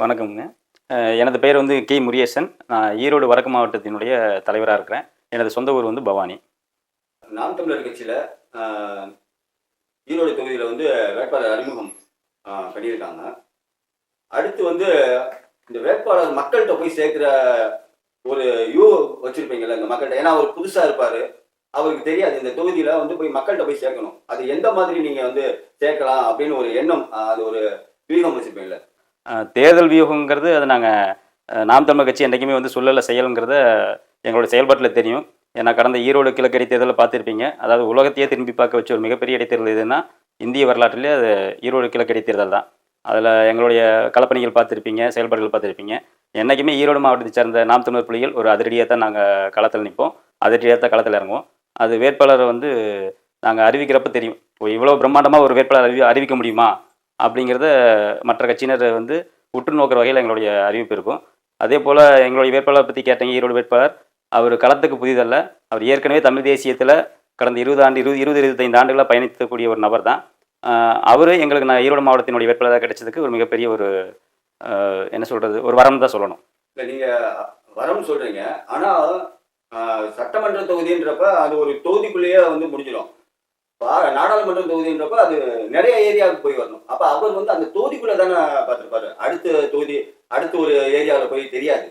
வணக்கம்ங்க. எனது பெயர் வந்து கே முரியேசன் நான் ஈரோடு வடக்கு மாவட்டத்தினுடைய தலைவராக இருக்கிறேன். எனது சொந்த ஊர் வந்து பவானி. நாம் தமிழர் கட்சியில் ஈரோடு தொகுதியில் வந்து வேட்பாளர் அறிமுகம் பண்ணியிருக்காங்க. அடுத்து வந்து இந்த வேட்பாளர் மக்கள்கிட்ட போய் சேர்க்குற ஒரு யூ வச்சுருப்பீங்களா இந்த மக்கள்கிட்ட. ஏன்னா அவர் புதுசாக இருப்பார். அவருக்கு தெரியாது. இந்த தொகுதியில் வந்து போய் மக்கள்கிட்ட போய் சேர்க்கணும். அது எந்த மாதிரி நீங்கள் வந்து சேர்க்கலாம் அப்படின்னு ஒரு எண்ணம் அது ஒரு வியூகம் வச்சுருப்பீங்கல்ல. தேர்தல் வியூகங்கிறது அது நாங்கள் நாம் தமிழ் கட்சி என்றைக்குமே வந்து சொல்லலை செயலுங்கிறத எங்களோட செயல்பாட்டில் தெரியும். ஏன்னா கடந்த ஈரோடு கிழக்கு இடைத்தேர்தலில் பார்த்துருப்பீங்க. அதாவது உலகத்தையே திரும்பி பார்க்க வச்ச ஒரு மிகப்பெரிய இடைத்தேர்தல் எதுன்னா இந்திய வரலாற்றிலே அது ஈரோடு கிழக்கு இடைத்தேர்தல் தான். அதில் எங்களுடைய களப்பணிகள் பார்த்துருப்பீங்க செயல்பாடுகள் பார்த்துருப்பீங்க. என்றைக்குமே ஈரோடு மாவட்டத்தை சேர்ந்த நாம் தமிழர் புலிகள் ஒரு அதிரடியாக தான் நாங்கள் களத்தில் நிற்போம். அதிரடியாக தான் களத்தில் இறங்குவோம். அது வேட்பாளரை வந்து நாங்கள் அறிவிக்கிறப்ப தெரியும். இவ்வளோ பிரம்மாண்டமாக ஒரு வேட்பாளர் அறிவி அறிவிக்க முடியுமா? அப்படிங்கிறத மற்ற கட்சியினர் வந்து உற்று நோக்கிற வகையில் எங்களுடைய அறிவிப்பு இருக்கும். அதே போல் எங்களுடைய வேட்பாளரை பற்றி கேட்டீங்க ஈரோடு வேட்பாளர். அவர் களத்துக்கு புதிதல்ல. அவர் ஏற்கனவே தமிழ் தேசியத்தில் கடந்த இருபது ஆண்டு இருபது இருபது இருபத்தைந்து ஆண்டுகளாக பயணிக்கக்கூடிய ஒரு நபர் தான் அவர் எங்களுக்கு நான் ஈரோடு மாவட்டத்தினுடைய வேட்பாளராக கிடைச்சதுக்கு ஒரு மிகப்பெரிய ஒரு என்ன சொல்கிறது ஒரு வரம் தான் சொல்லணும். இல்லை நீங்கள் வரம் சொல்கிறீங்க ஆனால் சட்டமன்ற தொகுதின்றப்ப அது ஒரு தொகுதிக்குள்ளேயே வந்து முடிஞ்சிடும். நாடாளுமன்ற தொகுதின்றப்ப அது நிறைய ஏரியாவுக்கு போய் வரணும். அப்போ அவர் வந்து அந்த தொகுதிக்குள்ளே தானே பார்த்துருப்பாரு. அடுத்த தொகுதி அடுத்த ஒரு ஏரியாவில் போய் தெரியாது.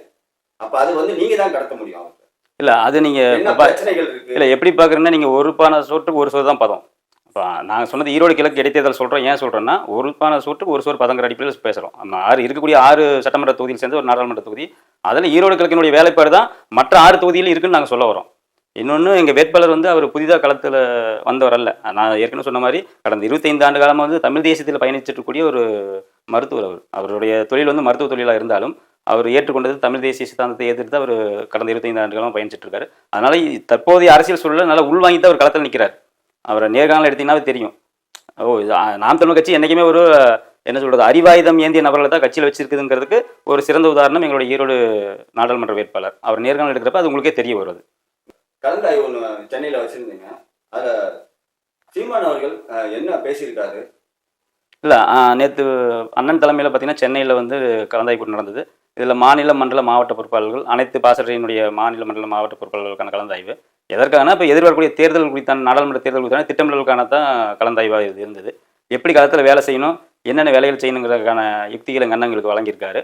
அப்போ அது வந்து நீங்கள் தான் கடத்த முடியும் அவருக்கு இல்லை அது நீங்கள் பிரச்சனைகள் இருக்கு? இல்லை எப்படி பார்க்குறேன்னா நீங்கள் ஒரு பானை சோற்றுக்கு ஒரு சோறு தான் பதம். இப்போ நாங்கள் சொன்னது ஈரோடு கிழக்கு இடைத்தேர்தல் சொல்கிறோம் ஏன் சொல்கிறேன்னா ஒரு பானை சோற்றுக்கு ஒரு சோறு பதங்கிற அடிப்படையில் பேசுகிறோம் நம்ம ஆறு இருக்கக்கூடிய ஆறு சட்டமன்ற தொகுதியில் சேர்ந்து ஒரு நாடாளுமன்ற தொகுதி. அதில் ஈரோடு கிழக்கினுடைய வேலைப்பாடு தான் மற்ற ஆறு தொகுதியில் இருக்குன்னு நாங்கள் சொல்ல வரோம் இன்னொன்று எங்கள் வேட்பாளர் வந்து அவர் புதிதாக களத்தில் வந்தவர் அல்ல. நான் ஏற்கனவே சொன்ன மாதிரி கடந்த இருபத்தைந்து ஆண்டு காலமாக வந்து தமிழ் தேசியத்தில் பயணிச்சுட்டு ஒரு மருத்துவர் அவர். அவருடைய தொழில் வந்து மருத்துவ தொழிலாக இருந்தாலும் அவர் ஏற்றுக்கொண்டது தமிழ் தேசிய சித்தாந்தத்தை ஏற்றுட்டு அவர் கடந்த இருபத்தைந்து ஆண்டு காலமாக பயணிச்சுட்டு இருக்காரு அதனால தற்போதைய அரசியல் சூழலில் நல்லா உள்வாங்கி தான் அவர் களத்தில் நிற்கிறார் அவரை நேர்காணல் எடுத்தீங்கன்னாவே தெரியும். ஓ இது நாம் தமிழ் கட்சி என்றைக்குமே ஒரு என்ன சொல்கிறது அறிவாயுதம் ஏந்திய நபர்களை தான் கட்சியில் வச்சிருக்குதுங்கிறதுக்கு ஒரு சிறந்த உதாரணம் எங்களுடைய ஈரோடு நாடாளுமன்ற வேட்பாளர். அவர் நேர்காணல் எடுக்கிறப்ப அது உங்களுக்கே தெரிய வருது கலந்தாய்வு ஒன்று சென்னையில் வச்சுருந்தீங்க. அதில் சீமான் அவர்கள் என்ன பேசியிருக்காரு? இல்லை நேற்று அண்ணன் தலைமையில் பார்த்தீங்கன்னா சென்னையில் வந்து கலந்தாய்வு கூட்டம் நடந்தது. இதில் மாநில மண்டல மாவட்ட பொறுப்பாளர்கள் அனைத்து பாசறையினுடைய மாநில மண்டல மாவட்ட பொறுப்பாளர்களுக்கான கலந்தாய்வு. எதற்கான இப்போ எதிர்வரக்கூடிய தேர்தல் குறித்தான நாடாளுமன்ற தேர்தல் குறித்தான திட்டமிடலுக்கான தான் கலந்தாய்வாக இது இருந்தது. எப்படி களத்தில் வேலை செய்யணும் என்னென்ன வேலைகள் செய்யணுங்கிறதுக்கான யுக்திகளை எங்கள் அண்ணங்களுக்கு வழங்கியிருக்காரு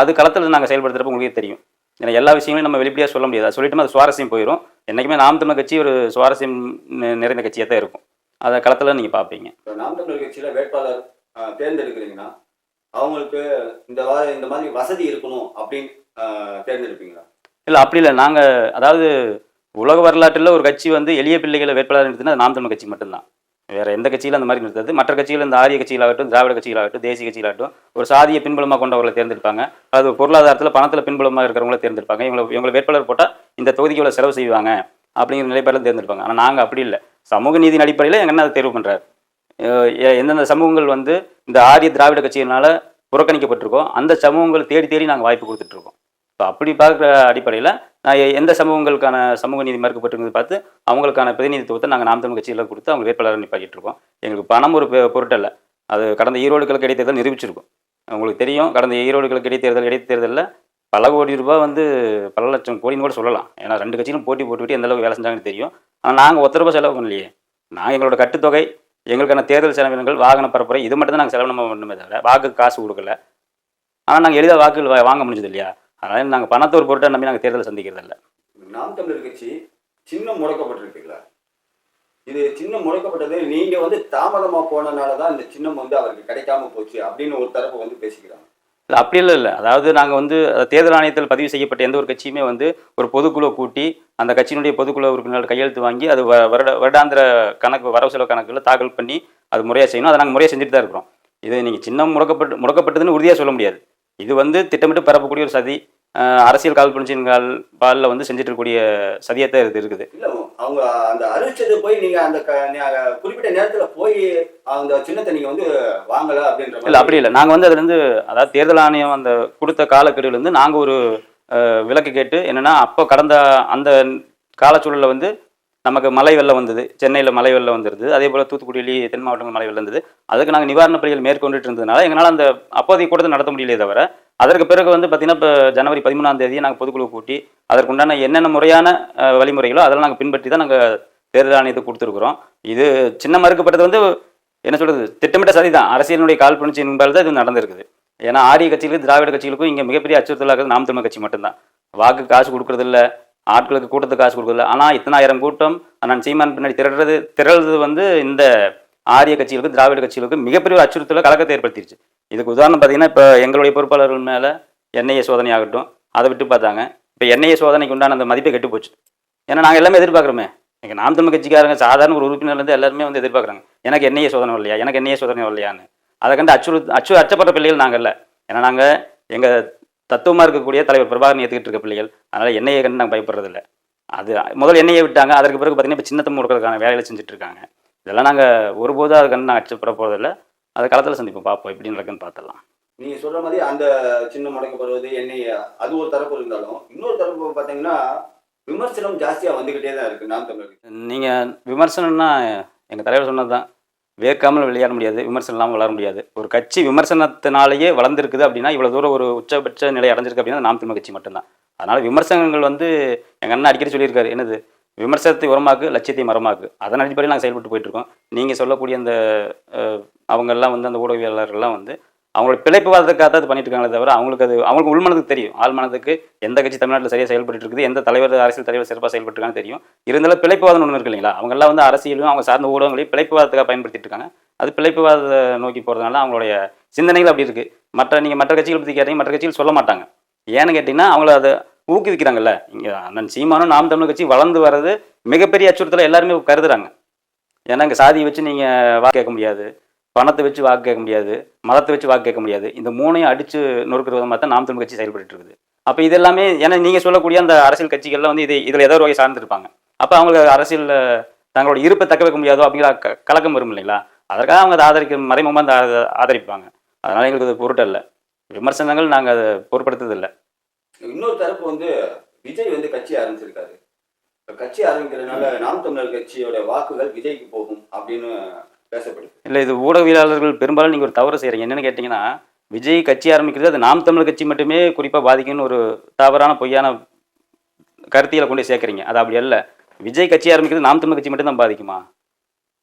அது களத்தில் நாங்கள் செயல்படுத்துகிறப்ப உங்களுக்கே தெரியும். ஏன்னா எல்லா விஷயங்களையும் நம்ம வெளிப்படையாக சொல்ல முடியாது. சொல்லிட்டு சொல்லிட்டோம்னா அது சுவாரஸ்யம் போயிடும் என்றைக்குமே நாம் தமிழ் கட்சி ஒரு சுவாரஸ்யம் நிறைந்த கட்சியாக தான் இருக்கும். அதை களத்தில் நீங்கள் பார்ப்பீங்க இப்போ நாம் தமிழர் கட்சியில் வேட்பாளர் தேர்ந்தெடுக்கிறீங்கன்னா அவங்களுக்கு இந்த இந்த மாதிரி வசதி இருக்கணும் அப்படின்னு தேர்ந்தெடுப்பீங்களா? இல்லை அப்படி இல்லை. நாங்கள் அதாவது உலக வரலாற்றில் ஒரு கட்சி வந்து எளிய பிள்ளைகளை வேட்பாளர் நிறுத்தினா அது நாம் தமிழ் கட்சி மட்டும்தான். வேற எந்த கட்சியிலும் அந்த மாதிரி நிறுத்தாது. மற்ற கட்சிகள் இந்த ஆரிய கட்சிகளாகட்டும் திராவிட கட்சிகளாகட்டும் தேசிய கட்சிகளாகட்டும் ஒரு சாதிய பின்புலமாக கொண்டவர்களை தேர்ந்தெடுப்பாங்க. அது பொருளாதாரத்தில் பணத்தில் பின்புலமாக இருக்கிறவங்கள தேர்ந்தெடுப்பாங்க. இவங்களை இவங்களை வேட்பாளர் போட்டால் இந்த தொகுதிக்கு இவ்வளோ செலவு செய்வாங்க அப்படிங்கிற நிலைப்பாடில் தேர்ந்தெடுப்பாங்க. ஆனால் நாங்கள் அப்படி இல்லை. சமூக நீதியின் அடிப்படையில் எங்கள் அதை தேர்வு பண்ணுறாரு எந்தெந்த சமூகங்கள் வந்து இந்த ஆரிய திராவிட கட்சியினால் புறக்கணிக்கப்பட்டிருக்கோம் அந்த சமூகங்கள் தேடி தேடி நாங்கள் வாய்ப்பு கொடுத்துட்ருக்கோம். இப்போ அப்படி பார்க்குற அடிப்படையில் நான் எந்த சமூகங்களுக்கான சமூக நீதி மறுக்கப்பட்டிருக்கிறது பார்த்து அவங்களுக்கான பிரதிநிதித்துவத்தை நாங்கள் நாம் தமிழ் கட்சியில் கொடுத்து அவங்க வேட்பாளர் நிப்பாட்டிட்டு இருக்கோம் எங்களுக்கு பணம் ஒரு பொருட்டல்ல அது கடந்த ஈரோடுகளுக்கு இடைத்தேர்தல் நிரூபிச்சிருக்கும். உங்களுக்கு தெரியும் கடந்த ஈரோடுகளுக்கு இடைத்தேர்தல் இடைத்தேர்தலில் பல கோடி ரூபாய் வந்து பல லட்சம் கோடின்னு கூட சொல்லலாம். ஏன்னா ரெண்டு கட்சியிலும் போட்டி போட்டுக்கிட்டு எந்த அளவுக்கு வேலை செஞ்சாங்கன்னு தெரியும். ஆனால் நாங்கள் ஒத்த ரூபாய் செலவு பண்ணலையே. நாங்கள் எங்களோட கட்டுத்தொகை எங்களுக்கான தேர்தல் செலவினங்கள் வாகன பரப்புரை இது மட்டும் தான் நாங்கள் செலவு நம்ம பண்ணுமே தவிர வாக்கு காசு கொடுக்கல. ஆனால் நாங்கள் எளிதாக வாக்குகள் வாங்க முடிஞ்சது இல்லையா? அதனால நாங்கள் பணத்தை ஒரு பொருட்டை நம்பி நாங்கள் தேர்தல் சந்திக்கிறது இல்லை நாம் தமிழர் கட்சி சின்னம் முடக்கப்பட்டிருக்குங்களா? இது சின்னம் முடக்கப்பட்டது நீங்க வந்து தாமதமா போனனால தான் இந்த சின்னம் வந்து அவருக்கு கிடைக்காம போச்சு அப்படின்னு ஒரு தரப்பு வந்து பேசிக்கிறாங்க. இல்லை அப்படி இல்லை இல்லை. அதாவது நாங்கள் வந்து தேர்தல் ஆணையத்தில் பதிவு செய்யப்பட்ட எந்த ஒரு கட்சியுமே வந்து ஒரு பொதுக்குழு கூட்டி அந்த கட்சியினுடைய பொதுக்குழு உறுப்பினர் கையெழுத்து வாங்கி அது வ- வருட வருடாந்திர கணக்கு வரவு செலவு கணக்குகளை தாக்கல் பண்ணி அது முறையாக செய்யணும். அதை நாங்கள் முறையாக செஞ்சுட்டு தான் இருக்கிறோம். இது நீங்கள் சின்னம் முடக்கப்பட்டு முடக்கப்பட்டதுன்னு உறுதியாக சொல்ல முடியாது. இது வந்து திட்டமிட்டு பரப்பக்கூடிய ஒரு சதி அரசியல் கால்பனிச்சின் கால் பாலில் வந்து செஞ்சுட்டு இருக்கக்கூடிய சதியாக தான் இது இருக்குது. அவங்க அந்த அறிவிச்சது போய் நீங்க அந்த க- குறிப்பிட்ட நேரத்துல போய் அந்த சின்னத்தை நீங்க வந்து வாங்கல அப்படின்ற இல்லை அப்படி இல்லை. நாங்கள் வந்து அதுலேருந்து அதாவது தேர்தல் ஆணையம் அந்த கொடுத்த காலக்கெடுவிலேருந்து நாங்கள் ஒரு விலக்கு கேட்டு என்னன்னா அப்போ கடந்த அந்த காலச்சூழலில் வந்து நமக்கு மழை வெள்ளம் வந்தது சென்னையில் மழை வெள்ளம் வந்துருது அதே போல் தூத்துக்குடியிலேயே தென் மாவட்டங்கள் மழை வெள்ளம் வந்தது. அதுக்கு நாங்கள் நிவாரணப் பணிகள் மேற்கொண்டுட்டு இருந்ததுனால எங்களால் அந்த அப்போதைய கூட்டத்தை நடத்த முடியலையே தவிர அதற்கு பிறகு வந்து பார்த்திங்கன்னா இப்போ ஜனவரி பதிமூணாம் தேதி நாங்கள் பொதுக்குழு கூட்டி அதற்குண்டான என்னென்ன முறையான வழிமுறைகளோ அதெல்லாம் நாங்கள் பின்பற்றி தான் நாங்கள் தேர்தல் ஆணையத்தை கொடுத்துருக்குறோம். இது சின்ன மறுக்கப்பட்டது வந்து என்ன சொல்கிறது திட்டமிட்ட சரிதான். அரசியலினுடைய கால்பணிச்சு என்பதால் தான் இது நடந்திருக்குது. ஏன்னா ஆரிய கட்சிகளுக்கு திராவிட கட்சிகளுக்கும் இங்கே மிகப்பெரிய அச்சுறுத்தலாக இருக்கிறது நாம் தமிழ் கட்சி மட்டும்தான். வாக்கு காசு கொடுக்குறதில்ல. ஆட்களுக்கு கூட்டத்துக்கு காசு கொடுக்கல ஆனால் இத்தனாயிரம் கூட்டம் நான் சீமான் பின்னாடி திரடுறது திரள்றது வந்து இந்த ஆரிய கட்சிகளுக்கு திராவிட கட்சிகளுக்கு மிகப்பெரிய ஒரு அச்சுறுத்தலை கலக்கத்தை ஏற்படுத்திடுச்சு இதுக்கு உதாரணம் பார்த்தீங்கன்னா இப்போ எங்களுடைய பொறுப்பாளர்கள் மேலே என்ஐஏ சோதனை ஆகட்டும் அதை விட்டு பார்த்தாங்க. இப்போ என்ஐஏ சோதனைக்கு உண்டான அந்த மதிப்பை கெட்டு போச்சு. ஏன்னா நாங்கள் எல்லாமே எதிர்பார்க்குறோமே. எங்கள் நாம் தமிழ் கட்சிக்காரங்க சாதாரண ஒரு உறுப்பினர்லேருந்து எல்லாருமே வந்து எதிர்பார்க்குறாங்க. எனக்கு என்னைய சோதனை இல்லையா எனக்கு என்னைய சோதனை இல்லையான்னு அதை கண்டு அச்சுறு அச்சு அச்சப்பட்ட பிள்ளைகள் நாங்கள் இல்லை. ஏன்னா நாங்கள் எங்கள் தத்துவமாக இருக்கக்கூடிய தலைவர் பிரபாகரன் ஏற்றுக்கிட்டு இருக்க பிள்ளைகள். அதனால் என்ஐஏ கண்டு நாங்கள் பயப்படுறதில்ல. அது முதல்ல என்ஐஏ விட்டாங்க அதற்கு பிறகு பார்த்தீங்கன்னா இப்போ சின்னத்தம் கொடுக்கறதுக்கான வேலைகளை செஞ்சுட்டு இருக்காங்க. இதெல்லாம் நாங்கள் ஒருபோதும் அது கண்டு நாங்கள் அச்சப்பட போகிறதில்ல அதை களத்தில் சந்திப்போம் பார்ப்போம் எப்படி நடக்குன்னு பார்த்துடலாம் நீங்க சொல்ற மாதிரி அந்த சின்னம் முடக்கப்படுவது எண்ணெய் அது ஒரு தரப்பு இருந்தாலும் இன்னொரு தரப்பு பாத்தீங்கன்னா விமர்சனம் ஜாஸ்தியா வந்துகிட்டே தான் இருக்கு நாம் தமிழருக்கு நீங்கள் விமர்சனம்னா எங்கள் தலைவர் சொன்னது தான் வேர்க்காமல் விளையாட முடியாது விமர்சனம் இல்லாமல் வளர முடியாது. ஒரு கட்சி விமர்சனத்தினாலேயே வளர்ந்துருக்குது அப்படின்னா இவ்வளோ தூரம் ஒரு உச்சபட்ச நிலை அடைஞ்சிருக்கு அப்படின்னா நாம் தமிழ் கட்சி மட்டும்தான். அதனால் விமர்சனங்கள் வந்து எங்கள் அண்ணன் அடிக்கடி சொல்லியிருக்காரு என்னது? விமர்சனத்தை உரமாக்கு லட்சியத்தை மரமாக்கு. அதன் அடிப்படையில் நாங்கள் செயல்பட்டு போயிட்டுருக்கோம் நீங்கள் சொல்லக்கூடிய அந்த அவங்கெல்லாம் வந்து அந்த ஊடகவியலாளர்கள்லாம் வந்து அவங்களோட பிழைப்புவாதத்துக்காக தான் அது பண்ணிட்டு இருக்காங்களே தவிர அவங்களுக்கு அது அவங்களுக்கு உள்மனதுக்கு தெரியும். ஆழ்மனதுக்கு எந்த கட்சி தமிழ்நாட்டில் சரியாக செயல்பட்டு இருக்குது எந்த தலைவர் அரசியல் தலைவர் சிறப்பாக செயல்பட்டுருக்கான்னு தெரியும். இருந்தாலும் பிழைப்புவாதம் ஒன்று இருக்கு இல்லைங்களா? அவங்கெல்லாம் வந்து அரசியலும் அவங்க சார்ந்த ஊடகங்களையும் பிழைப்புவாதத்துக்காக பயன்படுத்திட்டு இருக்காங்க. அது பிழைப்புவாதத்தை நோக்கி போகிறதுனால அவங்களுடைய சிந்தனைகள் அப்படி இருக்குது மற்ற நீங்கள் மற்ற கட்சிகள் பற்றி கேட்டீங்க மற்ற கட்சிகள் சொல்ல மாட்டாங்க. ஏன்னு கேட்டிங்கன்னா அவங்கள அதை ஊக்குவிக்கிறாங்கல்ல. இங்கே அண்ணன் சீமானும் நாம் தமிழ் கட்சி வளர்ந்து வர்றது மிகப்பெரிய அச்சுறுத்தலை எல்லாருமே கருதுறாங்க. ஏன்னா இங்கே சாதியை வச்சு நீங்கள் வாக்கு கேட்க முடியாது. பணத்தை வச்சு வாக்கு கேட்க முடியாது மதத்தை வச்சு வாக்கு கேட்க முடியாது. இந்த மூணையும் அடிச்சு நொறுக்கிற விதமாக தான் நாம் தமிழ் கட்சி செயல்பட்டு இருக்குது. அப்போ இது எல்லாமே ஏன்னா நீங்கள் சொல்லக்கூடிய அந்த அரசியல் கட்சிகள்லாம் வந்து இது இதில் ஏதோ ஒரு வகை சார்ந்திருப்பாங்க. அப்போ அவங்களுக்கு அரசியலில் தங்களோட இருப்பை தக்க வைக்க முடியாதோ அப்படிங்கிற கலக்கம் வரும் இல்லைங்களா? அதற்காக அவங்க அதை ஆதரிக்க மறைமுகமாக அந்த ஆத- ஆதரிப்பாங்க. அதனால் எங்களுக்கு அது பொருட்டல்ல விமர்சனங்கள் நாங்கள் அதை பொருட்படுத்துறதில்லை இன்னொரு தரப்பு வந்து விஜய் வந்து கட்சி ஆரம்பிச்சிருக்காரு. கட்சி ஆரம்பிக்கிறதுனால நாம் தமிழர் கட்சியோட வாக்குகள் விஜய்க்கு போகும் அப்படின்னு பேசப்படுது. இல்லை இது ஊடகவியலாளர்கள் பெரும்பாலும் நீங்கள் ஒரு தவறு செய்கிறீங்க என்னென்னு கேட்டிங்கன்னா விஜய் கட்சி ஆரம்பிக்கிறது அது நாம் தமிழர் கட்சி மட்டுமே குறிப்பாக பாதிக்கும்னு ஒரு தவறான பொய்யான கருத்தியில் கொண்டு சேர்க்குறீங்க. அது அப்படி அல்ல. விஜய் கட்சி ஆரம்பிக்கிறது நாம் தமிழ் கட்சி மட்டும் தான் பாதிக்குமா?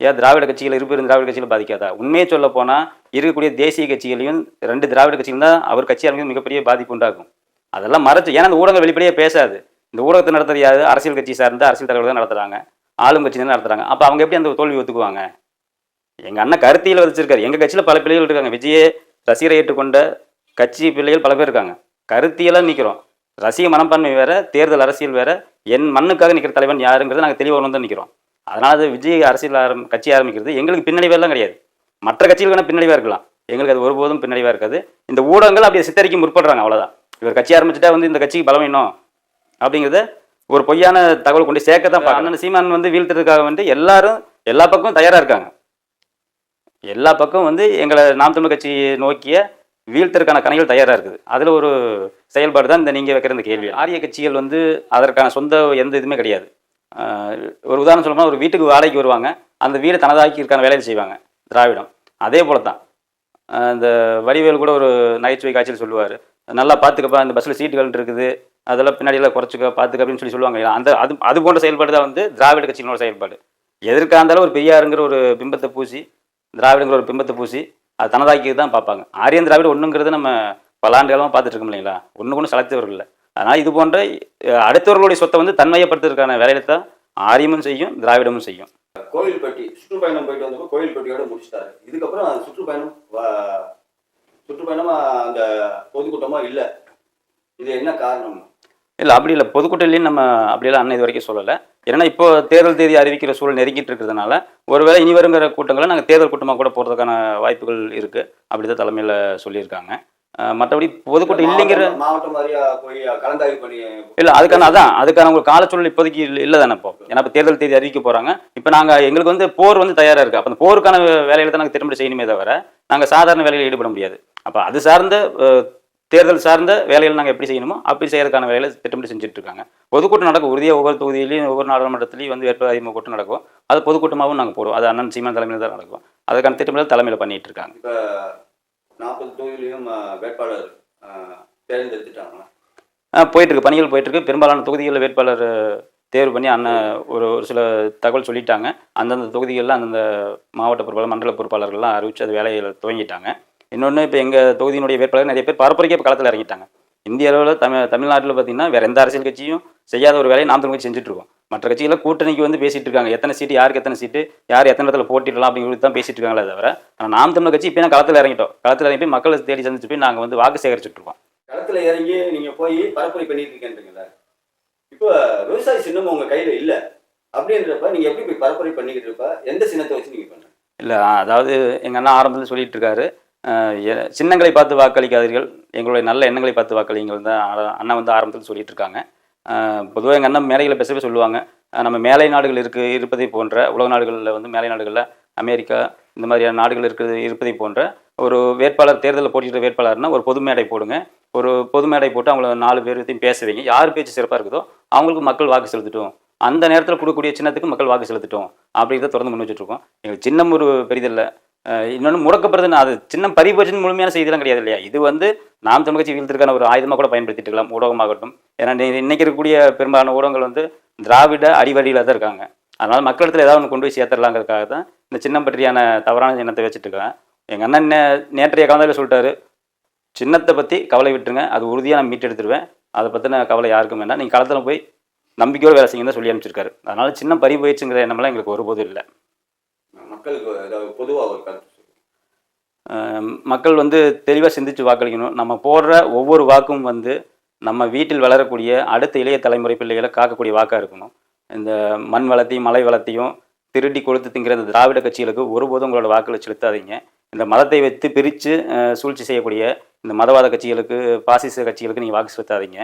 ஏன் திராவிட கட்சிகள் இருப்பிருந்த திராவிட கட்சியில் பாதிக்காதா? உண்மையை சொல்ல போனால் இருக்கக்கூடிய தேசிய கட்சிகளையும் ரெண்டு திராவிட கட்சிகளும் தான் அவர் கட்சி ஆரம்பிக்கிறது மிகப்பெரிய பாதிப்பு உண்டாகும் அதெல்லாம் மறைச்சு ஏன்னா அந்த ஊடகம் வெளிப்படையாக பேசாது. இந்த ஊடகத்தை நடத்துறது யாரு? அரசியல் கட்சி சார்ந்த அரசியல் தலைவர் தான் நடத்துகிறாங்க ஆளும் கட்சி தான் நடத்துகிறாங்க அப்போ அவங்க எப்படி அந்த தோல்வி ஒத்துக்குவாங்க? எங்க அண்ணன் கருத்தியில் வச்சிருக்காரு எங்க கட்சியில பல பிள்ளைகள் இருக்காங்க. விஜயே ரசிகரை ஏற்றுக்கொண்ட கட்சி பிள்ளைகள் பல பேர் இருக்காங்க. கருத்தியெல்லாம் நிற்கிறோம் ரசிக மனப்பான்மை வேற தேர்தல் அரசியல் வேற. என் மண்ணுக்காக நிற்கிற தலைவன் யாருங்கிறத நாங்கள் தெளிவாக வந்து நிற்கிறோம் அதனால அது விஜய் அரசியல் ஆரம் கட்சி ஆரம்பிக்கிறது. எங்களுக்கு பின்னடைவெல்லாம் கிடையாது. மற்ற கட்சிகள் வேணால் பின்னடைவாக இருக்கலாம். எங்களுக்கு அது ஒருபோதும் பின்னடைவாக இருக்காது. இந்த ஊடகங்கள் அப்படியே சித்தரிக்க முற்படுறாங்க அவ்வளோதான் இவர் கட்சி ஆரம்பிச்சுட்டா வந்து இந்த கட்சிக்கு பலம் வேணும் அப்படிங்கிறத ஒரு பொய்யான தகவல் கொண்டு சேர்க்க தான் அண்ணன் சீமான் வந்து வீழ்த்துறதுக்காக வந்து எல்லாரும் எல்லா பக்கமும் தயாராக இருக்காங்க. எல்லா பக்கம் வந்து எங்களை நாம் தமிழ் கட்சி நோக்கிய வீழ்த்தற்கான கணைகள் தயாராக இருக்குது. அதில் ஒரு செயல்பாடு தான் இந்த நீங்கள் வைக்கிற இந்த கேள்வி. ஆரிய கட்சிகள் வந்து அதற்கான சொந்த எந்த இதுவுமே கிடையாது. ஒரு உதாரணம் சொல்லணும்னா ஒரு வீட்டுக்கு வாடகைக்கு வருவாங்க. அந்த வீடு தனதாக்கி இருக்கான வேலையை செய்வாங்க திராவிடம். அதே போல தான். இந்த வடிவேல் கூட ஒரு நகைச்சுவை காட்சியில் சொல்லுவார். நல்லா பார்த்துக்கப்பா இந்த பஸ்ஸில் சீட்டுகள் இருக்குது. அதெல்லாம் பின்னாடியெல்லாம் குறைச்சிக்க பார்த்துக்க அப்படின்னு சொல்லி சொல்லுவாங்க அந்த அது அது போன்ற செயல்பாடு தான் வந்து திராவிட கட்சிகளோட செயல்பாடு. எதற்காக இருந்தாலும் ஒரு பெரியாருங்கிற ஒரு பிம்பத்தை பூசி திராவிடங்கிற ஒரு பிம்பத்தை பூசி அது தனதாக்கி தான் பார்ப்பாங்க. ஆரியன் திராவிட ஒன்றுங்கிறது நம்ம பல ஆண்டு காலமாக பார்த்துட்டு இருக்கோம் இல்லைங்களா? ஒன்று கொண்டு சளைத்தவர்கள் இல்லை. அதனால் இது போன்ற அடுத்தவர்களுடைய சொத்தை வந்து தன்மையப்படுத்துறதுக்கான வேலையில தான் ஆரியமும் செய்யும் திராவிடமும் செய்யும். கோவில்பட்டி சுற்றுப்பயணம் போயிட்டு வந்தப்போ கோவில்பட்டியோட முடிச்சிட்டாரு. இதுக்கப்புறம் அந்த சுற்றுப்பயணம் சுற்றுப்பயணமாக அந்த பொதுக்கூட்டமாக இல்ல. இது என்ன காரணம்? இல்லை அப்படி இல்லை. பொதுக்கூட்டலையும் நம்ம அப்படியெல்லாம் அண்ணன் இது வரைக்கும் சொல்லலை. ஏன்னா இப்போ தேர்தல் தேதி அறிவிக்கிற சூழல் நெருங்கிட்டு இருக்கிறதுனால ஒருவேளை இனி வருங்கிற கூட்டங்களை நாங்கள் தேர்தல் கூட்டமாக கூட போகிறதுக்கான வாய்ப்புகள் இருக்குது அப்படி தான் தலைமையில் சொல்லியிருக்காங்க. மற்றபடி பொதுக்கூட்டம் இல்லைங்கிற மாவட்டம் இல்லை அதுக்கான அதான் அதுக்கான ஒரு காலச்சூழல் இப்போதைக்கு இல்லை தானே இப்போ. ஏன்னா இப்போ தேர்தல் தேதி அறிவிக்க போகிறாங்க இப்போ நாங்கள் எங்களுக்கு வந்து போர் வந்து தயாராக இருக்குது அப்போ அந்த போருக்கான வேலையில் தான் நாங்கள் திரும்ப செய்யணுமே தவிர நாங்கள் சாதாரண வேலையில் ஈடுபட முடியாது. அப்போ அது சார்ந்த தேர்தல் சார்ந்த வேலைகள் நாங்கள் எப்படி செய்யணுமோ அப்படி செய்யறதுக்கான வேலைகளை திட்டமிட்டு செஞ்சுட்டு இருக்காங்க பொதுக்கூட்டம் நடக்கும். உறுதியாக ஒவ்வொரு தொகுதியிலையும் ஒவ்வொரு நாடாளுமன்றத்திலையும் வந்து வேட்பாளர் அறிமுக கூட்டம் நடக்கும். அது பொதுக்கூட்டமாகவும் நாங்கள் போடுவோம். அது அண்ணன் சீமான் தலைமையில் தான் நடக்கும். அதுக்கான திட்டமிடல் தலைமையில் பண்ணிட்டு இருக்காங்க இப்போ நாற்பது தொகுதியிலையும் வேட்பாளர் தேர்ந்தெடுத்துட்டாங்களா? போயிட்டு இருக்கு பணிகள் போயிட்டு இருக்கு பெரும்பாலான தொகுதிகளில் வேட்பாளர் தேர்வு பண்ணி அண்ணன் ஒரு ஒரு சில தகவல் சொல்லிட்டாங்க. அந்தந்த தொகுதிகளில் அந்தந்த மாவட்ட பொறுப்பாளர் மண்டல பொறுப்பாளர்கள்லாம் அறிவிச்சு அது வேலைகளை துவங்கிட்டாங்க. இன்னொன்று இப்போ எங்கள் தொகுதியினுடைய வேட்பாளர் நிறைய பேர் பரப்புரைக்கே இப்போ களத்தில் இறங்கிட்டாங்க. இந்திய அளவில் தமிழ் தமிழ்நாட்டில் பார்த்தீங்கன்னா வேற எந்த அரசியல் கட்சியும் செய்யாத ஒரு வேலையை நாம் தமிழ் செஞ்சுட்டு இருக்கோம். மற்ற கட்சிகளை கூட்டணிக்கு வந்து பேசிட்டு இருக்காங்க. எத்தனை சீட்டு யாருக்கு எத்தனை சீட்டு யார் எத்தனை இடத்துல போட்டிடலாம் அப்படிங்கிறது தான் பேசிட்டு இருக்காங்களே தவிர ஆனால் நாம் தமிழ் கட்சி இப்போ களத்தில் இறங்கிட்டோம். களத்தில் இறங்கி போய் மக்களை தேடி சந்திச்சு போய் நாங்கள் வந்து வாக்கு சேகரிச்சுட்டு இருக்கோம். களத்துல இறங்கி நீங்க போய் பரப்புரை பண்ணிட்டு இருக்கேன்றீங்களா இப்போ விவசாய சின்னம் உங்க கையில இல்ல. அப்படின்றப்ப நீங்க எப்படி போய் பரப்புரை பண்ணிக்கிட்டு இருப்ப? எந்த சின்னத்தை வச்சு நீங்க பண்றீங்க இல்லை அதாவது எங்கள் அண்ணா ஆரம்பத்தில் சொல்லிட்டு இருக்காரு. சின்னங்களை பார்த்து வாக்களிக்காதீர்கள். எங்களுடைய நல்ல எண்ணங்களை பார்த்து வாக்களிங்கள் தான் அண்ணா வந்து ஆரம்பத்தில் சொல்லிட்டு இருக்காங்க. பொதுவாக எங்கள் அண்ணன் மேலையில் பேசவே சொல்லுவாங்க. நம்ம மேலை நாடுகள் இருக்கு இருப்பதை போன்ற உலக நாடுகளில் வந்து மேலை நாடுகளில் அமெரிக்கா இந்த மாதிரியான நாடுகள் இருக்கிறது இருப்பதை போன்ற ஒரு வேட்பாளர் தேர்தலில் போட்டியிட்ட வேட்பாளர்னா ஒரு பொது மேடை போடுங்க. ஒரு பொது மேடை போட்டு அவங்கள நாலு பேர்த்தையும் பேச வைங்க. யார் பேச்சு சிறப்பாக இருக்குதோ அவங்களுக்கு மக்கள் வாக்கு செலுத்தட்டும். அந்த நேரத்தில் கொடுக்கக்கூடிய சின்னத்துக்கு மக்கள் வாக்கு செலுத்திட்டோம். அப்படிங்கிறத தொடர்ந்து முன் வச்சுட்டு இருக்கோம். எங்களுக்கு சின்னம் ஒரு பெரிதில்லை. இன்னொன்று முடக்கப்படுறதுன்னு அது சின்ன பறிபோச்சுன்னு முழுமையான செய்திலாம் கிடையாது இல்லையா? இது வந்து நாம் தமிழ் கட்சி வீழ்த்திற்கான ஒரு ஆயுதமாக கூட பயன்படுத்திட்டு இருக்கலாம் ஊடகமாகட்டும். ஏன்னா இன்னைக்கு இருக்கக்கூடிய பெரும்பாலான ஊடகங்கள் வந்து திராவிட அடிவடியில் தான் இருக்காங்க. அதனால் மக்களிடத்தில் ஏதாவது ஒன்று கொண்டு போய் சேர்த்துடலாங்கிறதுக்காக தான் இந்த சின்னம் பற்றியான தவறான எண்ணத்தை வச்சுட்டு இருக்கேன். எங்கள் அண்ணன் நே நேற்றைய கலந்தாவில் சொல்லிட்டாரு சின்னத்தை பற்றி கவலை விட்டுருங்க அது உறுதியாக நான் மீட்டெடுத்துருவேன் அதை பற்றின கவலை யாருக்கும் வேண்டாம். நீங்கள் களத்தில் போய் நம்பிக்கையோடு வேலை செய்யுங்க தான் சொல்லி அனுப்பிச்சிருக்காரு. அதனால் சின்னம் பறி போயிடுச்சுங்கிற எண்ணமெல்லாம் எங்களுக்கு ஒருபோதும் இல்லை. மக்களுக்கு ஏதாவது பொதுவாக ஒரு கருத்து மக்கள் வந்து தெளிவாக சிந்திச்சு வாக்களிக்கணும். நம்ம போடுற ஒவ்வொரு வாக்கும் வந்து நம்ம வீட்டில் வளரக்கூடிய அடுத்த இளைய தலைமுறை பிள்ளைகளை காக்கக்கூடிய வாக்காக இருக்கணும். இந்த மண் வளத்தையும் மலை வளத்தையும் திருடி கொளுத்து திங்கிற இந்த திராவிட கட்சிகளுக்கு ஒருபோதும் உங்களோட வாக்குகளை செலுத்தாதீங்க. இந்த மதத்தை வைத்து பிரித்து சூழ்ச்சி செய்யக்கூடிய இந்த மதவாத கட்சிகளுக்கு பாசிச கட்சிகளுக்கு நீங்கள் வாக்கு செலுத்தாதீங்க.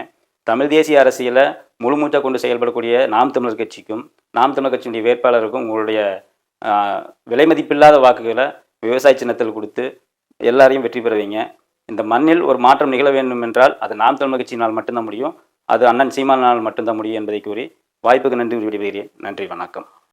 தமிழ் தேசிய அரசியலை முழுமூச்சாக கொண்டு செயல்படக்கூடிய நாம் தமிழர் கட்சிக்கும் நாம் தமிழர் கட்சியினுடைய வேட்பாளருக்கும் உங்களுடைய விலை மதிப்பில்லாத வாக்குகளை விவசாய சின்னத்தில் கொடுத்து எல்லாரையும் வெற்றி பெறுவீங்க. இந்த மண்ணில் ஒரு மாற்றம் நிகழ வேண்டும் என்றால் அது நாம் தமிழ் கட்சியினால் மட்டும்தான் முடியும். அது அண்ணன் சீமானால் மட்டும்தான் முடியும் என்பதை கூறி வாய்ப்புக்கு நன்றி விடைபெறுகிறேன். நன்றி வணக்கம்.